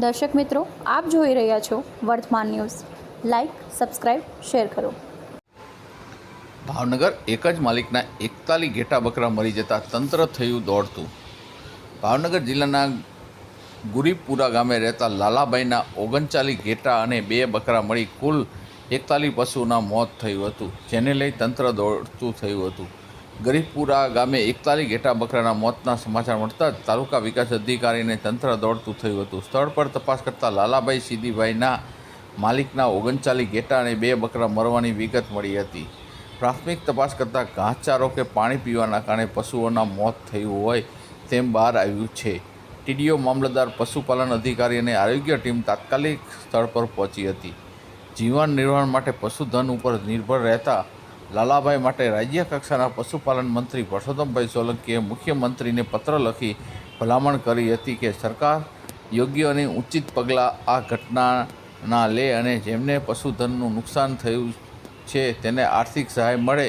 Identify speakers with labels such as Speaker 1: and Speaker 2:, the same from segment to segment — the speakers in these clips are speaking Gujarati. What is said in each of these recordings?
Speaker 1: દર્શક મિત્રો, આપ જોઈ રહ્યા છો વર્તમાન ન્યૂઝ. લાઇક સબસ્ક્રાઇબ શેર કરો.
Speaker 2: ભાવનગર એક જ માલિકના એકતાલી ઘેટા બકરા મરી જતા તંત્ર થયું દોડતું. ભાવનગર જિલ્લાના ગુરીપુરા ગામે રહેતા લાલાભાઈના ઓગણચાલીસ ઘેટા અને બે બકરા મળી કુલ એકતાલીસ પશુના મોત થયું હતું, જેને લઈ તંત્ર દોડતું થયું હતું. ગરીબપુરા ગામે એકતાલી ઘેટા બકરાના મોતના સમાચાર મળતા જ તાલુકા વિકાસ અધિકારીને તંત્ર દોડતું થયું હતું. સ્થળ પર તપાસ કરતાં લાલાભાઈ સીધીભાઈના માલિકના ઓગણચાલીસ ઘેટા અને બે બકરા મરવાની વિગત મળી હતી. પ્રાથમિક તપાસ કરતાં ઘાસચારો કે પાણી પીવાના કારણે પશુઓના મોત થયું હોય તેમ બહાર આવ્યું છે. ટીડીઓ મામલતદાર પશુપાલન અધિકારી અને આરોગ્ય ટીમ તાત્કાલિક સ્થળ પર પહોંચી હતી. જીવન નિર્વાહ માટે પશુધન ઉપર નિર્ભર રહેતા લાલાભાઈ માટે રાજ્ય કક્ષાના પશુપાલન મંત્રી પરસોત્તમભાઈ સોલંકીએ મુખ્યમંત્રીને પત્ર લખી ભલામણ કરી હતી કે સરકાર યોગ્ય અને ઉચિત પગલાં આ ઘટનાના લે અને જેમને પશુધનનું નુકસાન થયું છે તેને આર્થિક સહાય મળે,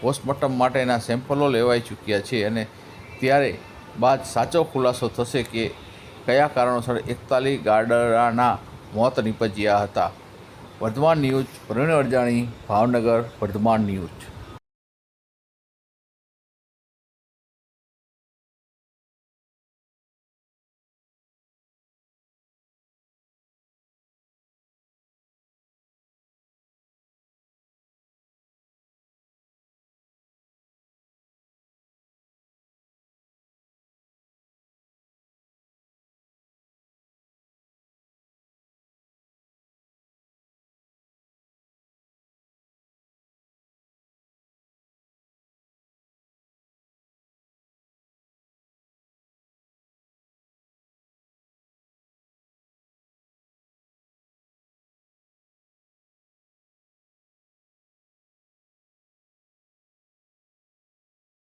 Speaker 2: પોસ્ટમોર્ટમ માટેના સેમ્પલો લેવાઈ ચૂક્યા છે અને ત્યારે બાદ સાચો ખુલાસો થશે કે કયા કારણોસર એકતાલીસ ગાર્ડરાના મોત નીપજ્યા હતા. Vardhman news Pravin Arjani Bhavnagar Vardhman news.